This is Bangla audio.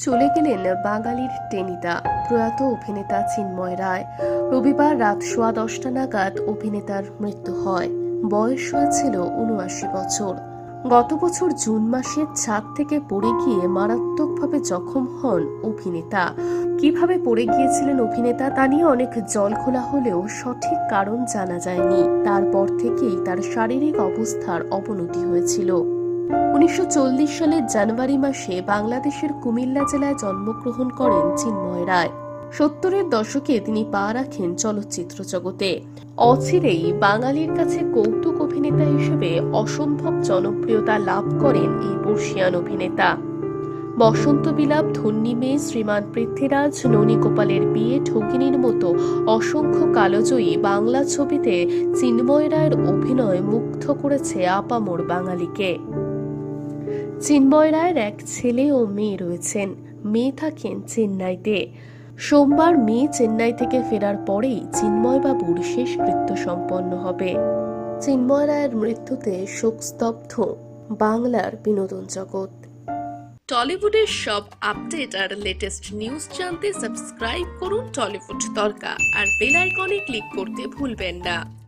চলে গেলেন বাঙালির টেনিদা, প্রয়াত অভিনেতা চিন্ময় রায়। রবিবার রাত সোয়া দশটা নাগাদ অভিনেতার মৃত্যু হয়। বয়স হয়েছিল উনআশি বছর। গত বছর জুন মাসে ছাদ থেকে পড়ে গিয়ে মারাত্মকভাবে জখম হন অভিনেতা। কীভাবে পড়ে গিয়েছিলেন অভিনেতা তা নিয়ে অনেক জল খোলা হলেও সঠিক কারণ জানা যায়নি। তারপর থেকেই তার শারীরিক অবস্থার অবনতি হয়েছিল। উনিশশো চল্লিশ সালের জানুয়ারি মাসে বাংলাদেশের কুমিল্লা জেলায় জন্মগ্রহণ করেন চিন্ময় রায়। সত্তরের দশকে তিনি পা রাখেন চলচ্চিত্র জগতে। অচিরেই বাঙালির কাছে কৌতুক অভিনেতা হিসেবে অসম্ভব জনপ্রিয়তা লাভ করেন এই বর্ষিয়ান অভিনেতা। বসন্ত বিলাপ ধন্যী মেয়ে শ্রীমান পৃথ্বীরাজ ননীগোপালের বিয়ে ঠকিনীর মতো অসংখ্য কালোজয়ী বাংলা ছবিতে চিন্ময় রায়ের অভিনয় মুগ্ধ করেছে আপামোর বাঙালিকে। চিন্ময় রায়ের এক ছেলে ও মেয়ে রয়েছেন। মেয়ে থাকেন চেন্নাইতে। সোমবার মেয়ে চেন্নাই থেকে ফেরার পরেই চিন্ময়বাবুর শেষকৃত্য সম্পন্ন হবে। চিন্ময় রায়ের মৃত্যুতে শোকস্তব্ধ বাংলার বিনোদন জগৎ। টলিউডের সব আপডেট আর লেটেস্ট নিউজ জানতে সাবস্ক্রাইব করুন টলিউড তরকা আর বেল আইকনে ক্লিক করতে ভুলবেন না।